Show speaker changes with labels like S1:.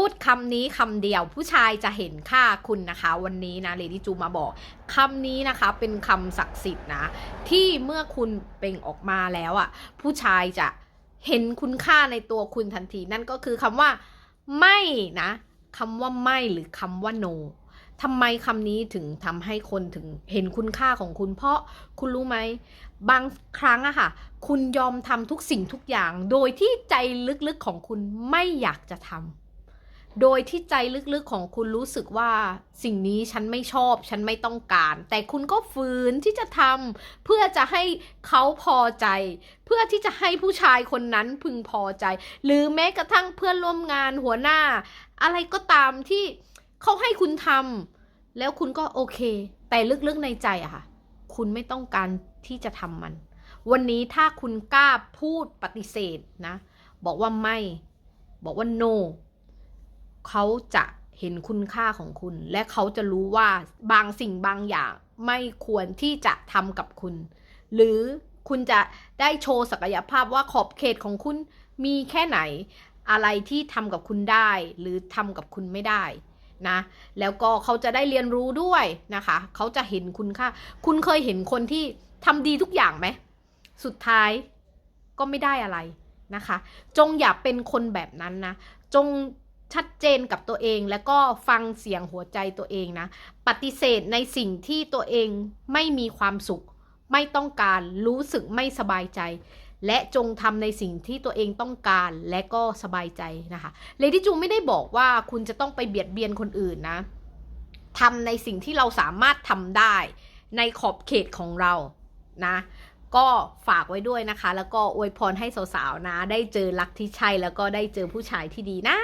S1: พูดคำนี้คำเดียวผู้ชายจะเห็นค่าคุณนะคะ วันนี้นะเลดี้จูมาบอกคำนี้นะคะเป็นคำศักดิ์สิทธิ์นะ ที่เมื่อคุณเป่งออกมาแล้วอะ ผู้ชายจะเห็นคุณค่าในตัวคุณทันที นั่นก็คือคำว่า ไม่นะคำว่าไม่หรือคำว่า no ทำไมคำนี้ถึงทำให้คนถึงเห็นคุณค่าของคุณ เพราะคุณรู้ไหม บางครั้งอะค่ะ คุณยอมทำทุกสิ่งทุกอย่าง โดยที่ใจลึกๆของคุณไม่อยากจะทำ โดยที่ใจลึกๆของคุณรู้สึกว่าสิ่งนี้ฉันไม่ชอบ ฉันไม่ต้องการ แต่คุณก็ฝืนที่จะทำเพื่อจะให้เขาพอใจ เพื่อที่จะให้ผู้ชายคนนั้นพึงพอใจ หรือแม้กระทั่งเพื่อนร่วมงานหัวหน้า อะไรก็ตามที่เขาให้คุณทำแล้วคุณก็โอเค แต่ลึกๆในใจอะค่ะ คุณไม่ต้องการที่จะทำมัน วันนี้ถ้าคุณกล้าพูดปฏิเสธนะ บอกว่าไม่ บอกว่า no เขาจะเห็นคุณค่าของคุณ และเขาจะรู้ว่าบางสิ่งบางอย่างไม่ควรที่จะทำกับคุณ หรือคุณจะได้โชว์ศักยภาพว่าขอบเขตของคุณมีแค่ไหน อะไรที่ทำกับคุณได้ หรือทำกับคุณไม่ได้นะแล้วก็เขาจะได้เรียนรู้ด้วยนะคะ เขาจะเห็นคุณค่า คุณเคยเห็นคนที่ทำดีทุกอย่างไหม สุดท้ายก็ไม่ได้อะไรนะคะ จงอย่าเป็นคนแบบนั้นนะ จง ชัดเจนกับตัวเองแล้วก็ฟังเสียงหัวใจตัวเองนะ ปฏิเสธในสิ่งที่ตัวเองไม่มีความสุข ไม่ต้องการรู้สึกไม่สบายใจ และจงทำในสิ่งที่ตัวเองต้องการและก็สบายใจนะคะเลดี้จูไม่ได้บอกว่าคุณจะต้องไปเบียดเบียนคนอื่นนะทำในสิ่งที่เราสามารถทำได้ในขอบเขตของเรานะก็ฝากไว้ด้วยนะคะ แล้วก็อวยพรให้สาวๆนะ ได้เจอรักที่ใช่แล้วก็ได้เจอผู้ชายที่ดีนะ